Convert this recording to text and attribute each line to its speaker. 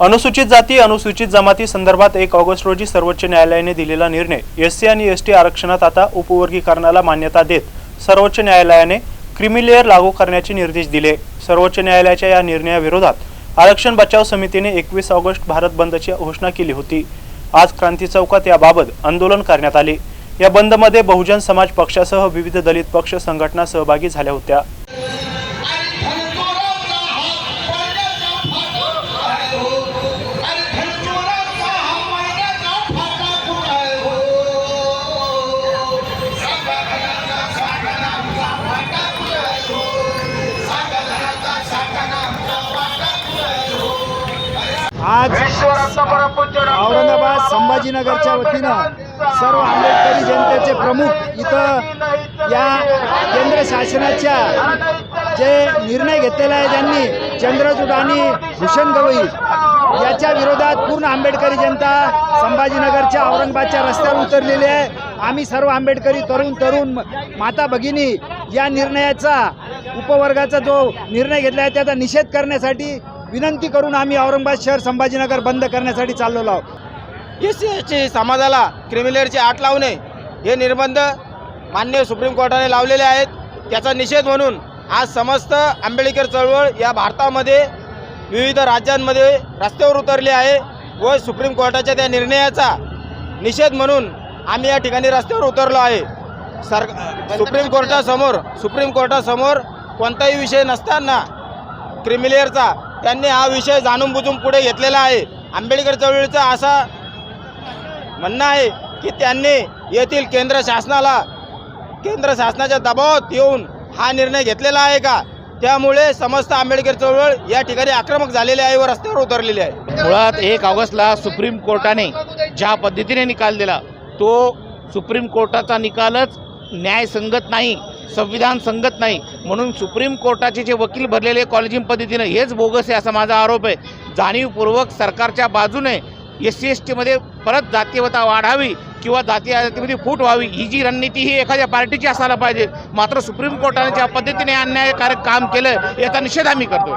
Speaker 1: अनुसूचित जाती अनुसूचित जमाती संदर्भात एक ऑगस्ट रोजी सर्वोच्च न्यायालयाने दिलेला निर्णय. एस सी आणि एस टी आरक्षणात आता उपवर्गीकरणाला मान्यता देत सर्वोच्च न्यायालयाने क्रिमिलेअर लागू करण्याचे निर्देश दिले. सर्वोच्च न्यायालयाच्या या निर्णयाविरोधात आरक्षण बचाव समितीने एकवीस ऑगस्ट भारत बंदची घोषणा केली होती. आज क्रांती चौकात याबाबत आंदोलन करण्यात आले. या बंदमध्ये बहुजन समाज पक्षासह विविध दलित पक्ष संघटना सहभागी झाल्या होत्या.
Speaker 2: आज औरंगाबाद संभाजीनगरच्या वतीनं सर्व आंबेडकरी जनतेचे प्रमुख इथं या केंद्र शासनाच्या जे निर्णय घेतलेला आहे त्यांनी चंद्रचूड आणि भूषण गवई याच्या विरोधात पूर्ण आंबेडकरी जनता संभाजीनगरच्या औरंगाबादच्या रस्त्यावर उतरलेली आहे. आम्ही सर्व आंबेडकरी तरुण तरुण माता भगिनी या निर्णयाचा उपवर्गाचा जो निर्णय घेतला आहे त्याचा निषेध करण्यासाठी विनंती करून आम्ही औरंगाबाद शहर संभाजीनगर बंद करण्यासाठी चाललेलो आहोत.
Speaker 3: एस सी एस टी समाजाला क्रिमिलेअरची आट लावणे हे निर्बंध मान्य सुप्रीम कोर्टाने लावलेले आहेत. त्याचा निषेध म्हणून आज समस्त आंबेडकर चळवळ या भारतामध्ये विविध राज्यांमध्ये रस्त्यावर उतरली आहे व सुप्रीम कोर्टाच्या त्या निर्णयाचा निषेध म्हणून आम्ही या ठिकाणी रस्त्यावर उतरलो आहे. सर सुप्रीम कोर्टासमोर सुप्रीम कोर्टासमोर कोणताही विषय नसताना क्रिमिलेअरचा त्यांनी हा विषय जाणून बुजून पुढे घेतलेला आहे. आंबेडकर चळवळीचा असा म्हणणं आहे की त्यांनी येथील केंद्र शासनाला केंद्र शासनाच्या दबावात येऊन हा निर्णय घेतलेला आहे का? त्यामुळे समस्त आंबेडकर चळवळ या ठिकाणी आक्रमक झालेली आहे व रस्त्यावर उतरलेली आहे.
Speaker 4: मुळात एक ऑगस्टला सुप्रीम कोर्टाने ज्या पद्धतीने निकाल दिला तो सुप्रीम कोर्टाचा निकालच न्यायसंगत नाही. संविधान संगत नाही. म्हणून सुप्रीम कोर्टाचे जे वकील भरलेले कॉलेजिंग पद्धतीनं हेच बोगस आहे असा माझा आरोप आहे. जाणीवपूर्वक सरकारच्या बाजूने एस सी एस टीमध्ये परत जातीयता वाढावी किंवा जातीयतेमध्ये फूट व्हावी ही जी रणनीती ही एखाद्या पार्टीची असायला पाहिजे. मात्र सुप्रीम कोर्टाने ज्या पद्धतीने अन्यायकारक काम केलं याचा निषेध आम्ही करतो